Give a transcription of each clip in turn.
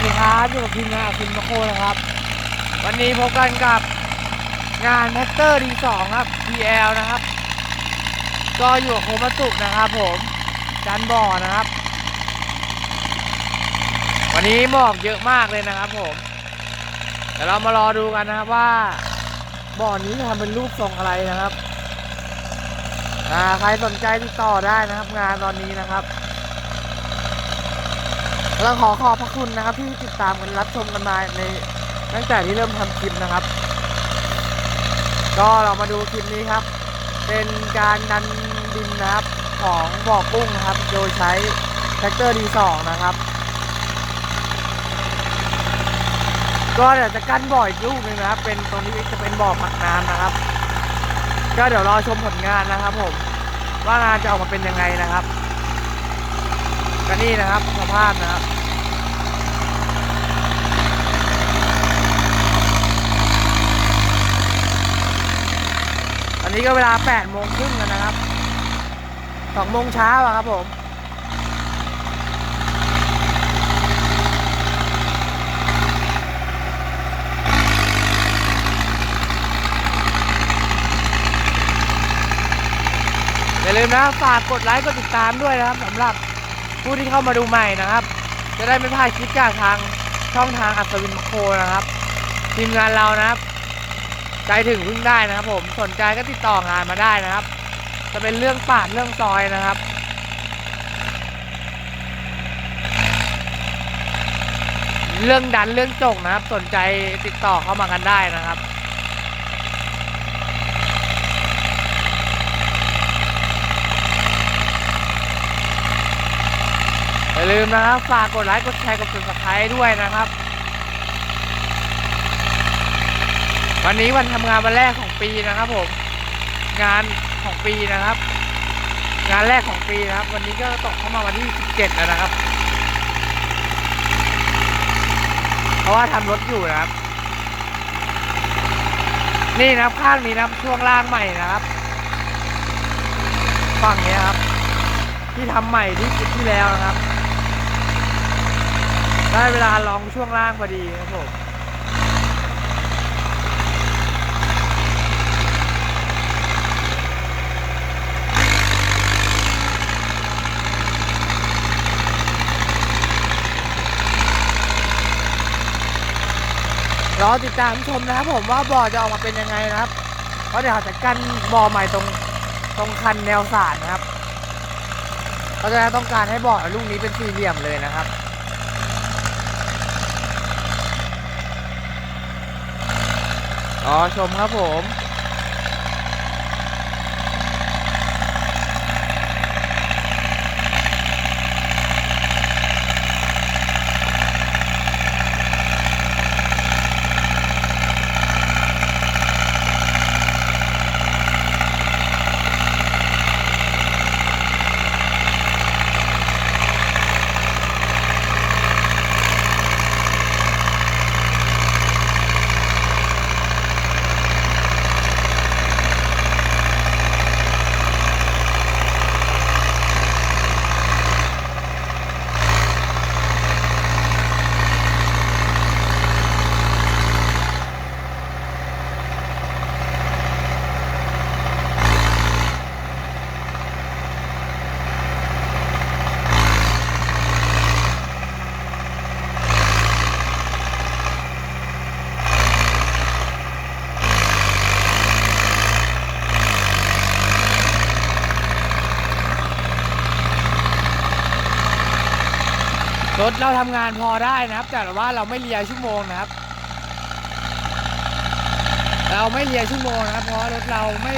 วัสดีครับอยู่กับทีมงานคุณมะโคนะครับ วันนี้พบกันกับงานแท็กเตอร์ดีสองครับ PL นะครับ ก็อยู่กับโคมัสุกนะครับผมจันบ่อนะครับ วันนี้หมอกเยอะมากเลยนะครับผมเดี๋ยวเรามารอดูกันนะครับว่าบ่อนี้ทำเป็นรูปทรงอะไรนะครับใครสนใจติดต่อได้นะครับ งานตอนนี้นะครับ เราขอขอบพระคุณนะครับที่ติดตามกันรับชมกันมาในตั้งแต่ที่เริ่มทำคลิปนะครับ ก็เรามาดูคลิปนี้ครับ เป็นการดันดินนะครับของบ่อกุ้งนะครับ โดยใช้แท็กเตอร์ D2 นะครับ ก็เดี๋ยวจะกั้นบ่ออีกลูกหนึงนะครับ เป็นตรงนี้จะเป็นบ่อผักน้ำนะครับ ก็เดี๋ยวรอชมผลงานนะครับ ผม ว่างานจะออกมาเป็นยังไงนะครับก็นี่นะครับสภาพนะครับ อนนี้ก็เวลา8โมงครึ่งแล้วนะครับ2โมงเช้าอะครับผมอย่าลืมนะฝากกดไลค์กดติดตามด้วยนะครับสำหรับผู้ที่เข้ามาดูใหม่นะครับ จะได้ไม่พลาดคลิปจากทางช่องทางอัศวินโคนะครับ ทีมงานเรานะครับ ใจถึงพึ่งได้นะครับ ผมสนใจก็ติดต่องานมาได้นะครับ จะเป็นเรื่องปาดเรื่องซอยนะครับเรื่องดันเรื่องจกนะครับ สนใจติดต่อเข้ามากันได้นะครับ อย่าลืมนะครับ ฝากกดไลค์กดแชร์กด subscribe ด้วยนะครับ วันนี้วันทำงานวันแรกของปีนะครับผมงานของปีนะครับ งานแรกของปีนะครับ วันนี้ก็ตกเข้ามาวันที่ 17 แล้วนะครับ เพราะว่าทำรถอยู่นะครับ นี่นะครับข้างนี้นะครับช่วงล่างใหม่นะครับฝั่งนี้ครับ ที่ทำใหม่ที่คลิปที่แล้วนะครับ ได้เวลาลองช่วงล่างพอดีครับผม รอติดตามชมนะครับผมว่าบ่อจะออกมาเป็นยังไงนะครับ เพราะเดี๋ยวเขาจะกั้นบ่อใหม่ตรงตรงคันแนวสานนะครับเขาจะต้องการให้บ่อลูกนี้เป็นสี่เหลี่ยมเลยนะครับรอชมครับผม รถเราทำงานพอได้นะครับ แต่ว่าเราไม่เลียชั่วโมงนะครับ เราไม่เลียชั่วโมงนะครับ เพราะรถเราไม่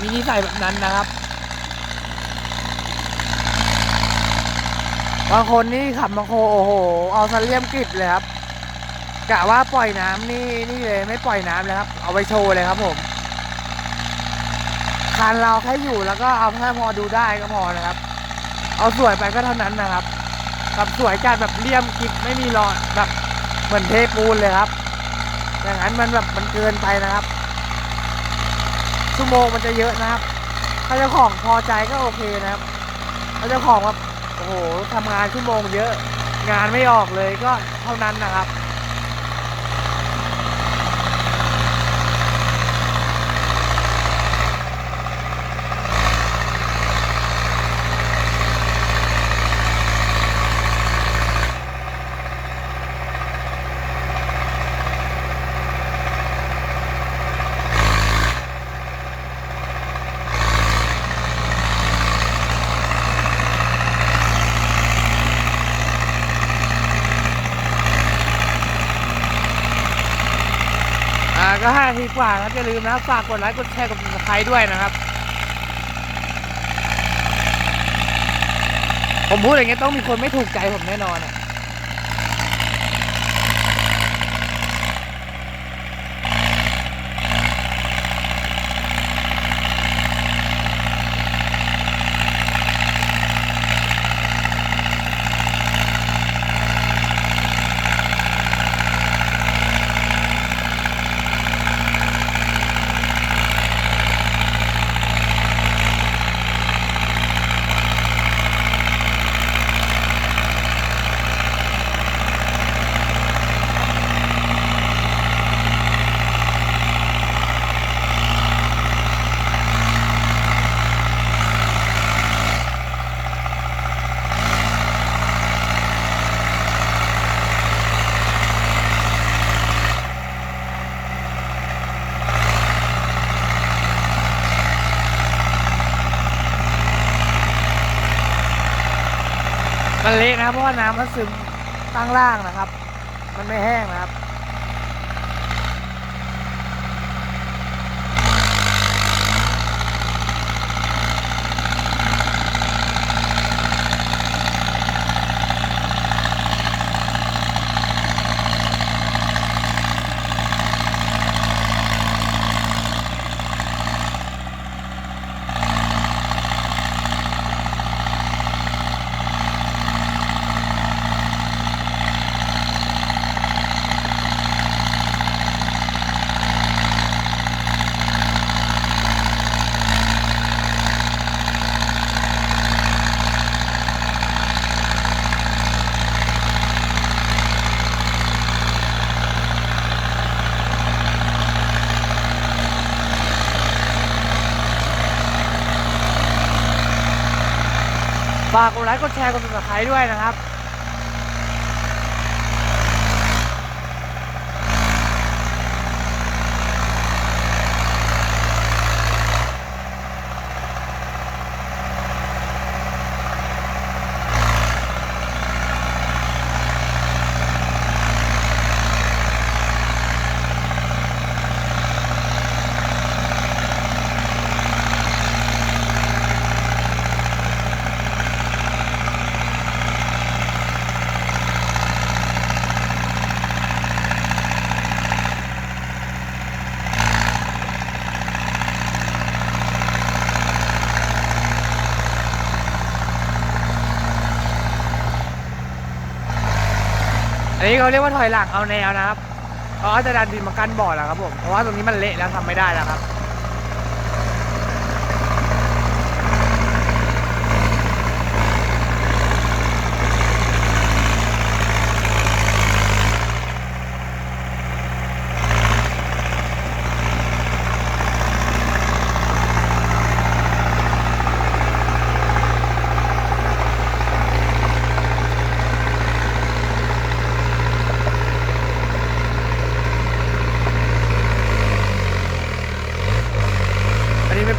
มีนิสัยแบบนั้นนะครับบางคนนี่ขับมาโคโอ้โห เอาซาเลียมกริบเลยครับกะว่าปล่อยน้ำนี่นี่เลยไม่ปล่อยน้ำเลยครับ เอาไปโชว์เลยครับผมคันเราแค่อยู่แล้วก็เอาแค่พอดูได้ก็พอนะครับ เอาสวยไปก็เท่านั้นนะครับ แบบสวยจัดแบบเลี่ยมกิบไม่มีรอยแบบเหมือนเทปูนเลยครับ อย่างนั้นมันแบบมันเกินไปนะครับ ชั่วโมงมันจะเยอะนะครับ ถ้าเจ้าของพอใจก็โอเคนะครับถ้าเจ้าของแบบโอ้โหทำงานชั่วโมงเยอะ งานไม่ออกเลยก็เท่านั้นนะครับ ก็ห้าทีกว่าครับอย่าลืมนะฝากกดไลค์กดแชร์กดติดตามด้วยนะครับ ผมพูดอย่างเงี้ยต้องมีคนไม่ถูกใจผมแน่นอนอะมัน เละนะครับเพราะว่าน้ำมันซึมข้างล่างนะครับ มันไม่แห้งนะครับ ฝากกดไลค์กดแชร์กดติดตามด้วยนะครับ อันนี้เขาเรียกว่าถอยหลังเอาแนวนะครับเขาอาจจะดันดินมากั้นบ่อแล้วครับผม เพราะว่าตรงนี้มันเละแล้วทำไม่ได้แล้วครับ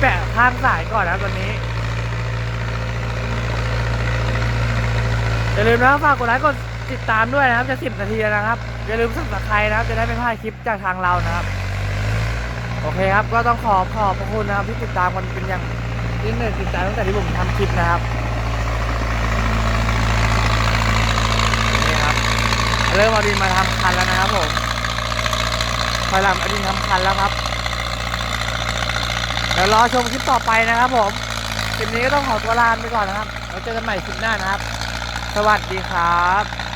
แปะข้างสายก่อนนะตอนนี้อย่าลืมนะฝากกดไลค์กดติดตามด้วยนะครับจะสิบนาทีนะครับอย่าลืมสับสไครนะครับ จะได้ไม่พลาดคลิปจากทางเรานะครับ โอเคครับ ก็ต้องขอขอบพระคุณนะครับที่ติดตามกันเป็นอย่างยิ่งเลยติดตามตั้งแต่ที่ผมทำคลิปนะครับนี่ครับเริ่มเอาดินมาทำคันแล้วนะครับผมถอยหลังเอาดินทำคันแล้วครับ ดี๋ยวรอชมคลิปต่อไปนะครับผมคลิปนี้ก็ต้องขอตัวลาไปก่อนนะครับเราเจอกันใหม่คลิปหน้านะครับ สวัสดีครับ